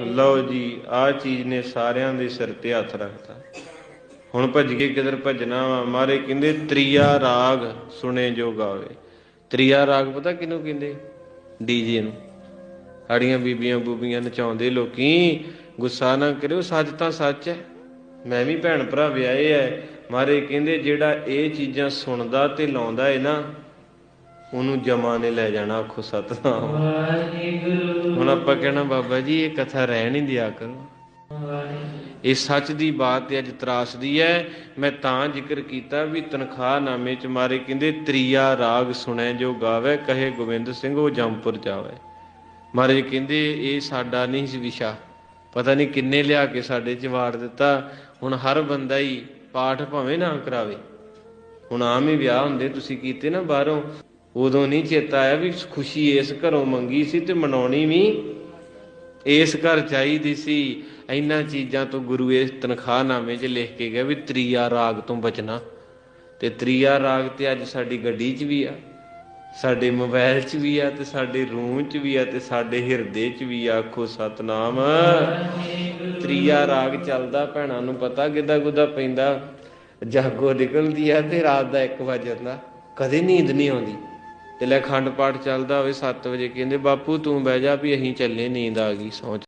ਲਓ ਜੀ, ਆ ਚੀਜ਼ ਨੇ ਸਾਰਿਆਂ ਦੇ ਸਿਰ ਤੇ ਹੱਥ ਰੱਖਤਾ। ਹੁਣ ਭੱਜ ਕੇ ਕਿਧਰ ਭੱਜਣਾ ਵਾ? ਮਾਰੇ ਕਹਿੰਦੇ, ਤ੍ਰਿਆ ਰਾਗ ਸੁਣੇ ਜੋ ਗਾਵੇ। ਤ੍ਰਿਆ ਰਾਗ ਪਤਾ ਕਿਹਨੂੰ ਕਹਿੰਦੇ? ਡੀਜੇ ਨੂੰ। ਸਾਡੀਆਂ ਬੀਬੀਆਂ ਬੂਬੀਆਂ ਨਚਾਉਂਦੇ ਲੋਕੀ, ਗੁੱਸਾ ਨਾ ਕਰਿਓ, ਸੱਚ ਤਾਂ ਸੱਚ ਹੈ। ਮੈਂ ਵੀ ਭੈਣ ਭਰਾ ਵਿਆਹੇ ਐ। ਮਾਰੇ ਕਹਿੰਦੇ, ਜਿਹੜਾ ਇਹ ਚੀਜ਼ਾਂ ਸੁਣਦਾ ਤੇ ਲਾਉਂਦਾ ਏ ਨਾ, ਉਹਨੂੰ ਜਮਾ ਨੇ ਲੈ ਜਾਣਾ, ਆਖੋ ਸਤਨਾਮ। ਵਾਹਿਗੁਰੂ ਹੁਣ ਆਪਾਂ ਕਹਿਣਾ ਬਾਬਾ ਜੀ, ਇਹ ਕਥਾ ਰਹਿ ਨਹੀਂ ਦਿਆ ਕਰੋ। ਇਹ ਸੱਚ ਦੀ ਬਾਤ ਤੇ ਅੱਜ ਤਰਾਸਦੀ ਹੈ। ਮੈਂ ਤਾਂ ਜ਼ਿਕਰ ਕੀਤਾ ਵੀ ਤਨਖਾਹ ਨਾਮੇ ਚ ਮਾਰੇ ਕਹਿੰਦੇ, ਤ੍ਰਿਆ ਰਾਗ ਸੁਣੈ ਜੋ ਗਾਵੇ, ਕਹੇ ਗੋਬਿੰਦ ਸਿੰਘ ਉਹ ਜੰਮਪੁਰ ਜਾਵੇ। ਮਹਾਰਾਜ ਕਹਿੰਦੇ, ਇਹ ਸਾਡਾ ਨਹੀਂ ਸੀ ਵਿਸ਼ਾ। ਪਤਾ ਨਹੀਂ ਕਿੰਨੇ ਲਿਆ ਕੇ ਸਾਡੇ ਚ ਵਾੜ ਦਿੱਤਾ। ਹੁਣ ਹਰ ਬੰਦਾ ਹੀ ਪਾਠ ਭਾਵੇਂ ਨਾ ਕਰਾਵੇ। ਹੁਣ ਆਮ ਹੀ ਵਿਆਹ ਹੁੰਦੇ, ਤੁਸੀਂ ਕੀਤੇ ਨਾ ਬਾਹਰੋਂ। ਉਦੋਂ ਨਹੀਂ ਚੇਤਾ ਆਇਆ ਵੀ ਖੁਸ਼ੀ ਇਸ ਘਰੋਂ ਮੰਗੀ ਸੀ ਤੇ ਮਨਾਉਣੀ ਵੀ ਇਸ ਘਰ ਚਾਹੀਦੀ ਸੀ। ਇਹਨਾਂ ਚੀਜ਼ਾਂ ਤੋਂ ਗੁਰੂ ਇਸ ਤਨਖਾਹਨਾਮੇ 'ਚ ਲਿਖ ਕੇ ਗਿਆ ਵੀ ਤ੍ਰੀਆ ਰਾਗ ਤੋਂ ਬਚਣਾ। ਤੇ ਤ੍ਰੀਆ ਰਾਗ ਤੇ ਅੱਜ ਸਾਡੀ ਗੱਡੀ 'ਚ ਵੀ ਆ, ਸਾਡੇ ਮੋਬਾਈਲ 'ਚ ਵੀ ਆ ਤੇ ਸਾਡੇ ਰੂਮ 'ਚ ਵੀ ਆ ਤੇ ਸਾਡੇ ਹਿਰਦੇ 'ਚ ਵੀ ਆਖੋ ਸਤਨਾਮ। ਤ੍ਰੀਆ ਰਾਗ ਚੱਲਦਾ ਭੈਣਾਂ ਨੂੰ ਪਤਾ ਕਿੱਦਾਂ ਗੁੱਦਾ ਪੈਂਦਾ, ਜਾਗੋ ਨਿਕਲਦੀ ਆ ਤੇ ਰਾਤ ਦਾ 1 ਵਜੇ ਜਾਂਦਾ। ਕਦੇ ਨੀਂਦ ਨਹੀਂ ਆਉਂਦੀ। ਤੇ ਲੈ ਖੰਡ ਪਾਠ ਚੱਲਦਾ ਹੋਵੇ 7 ਵਜੇ, ਕਹਿੰਦੇ, ਬਾਪੂ, ਤੂੰ ਬਹਿ ਜਾ ਵੀ ਅਸੀਂ ਚੱਲੇ, ਨੀਂਦ ਆ ਗਈ, ਸੌਂ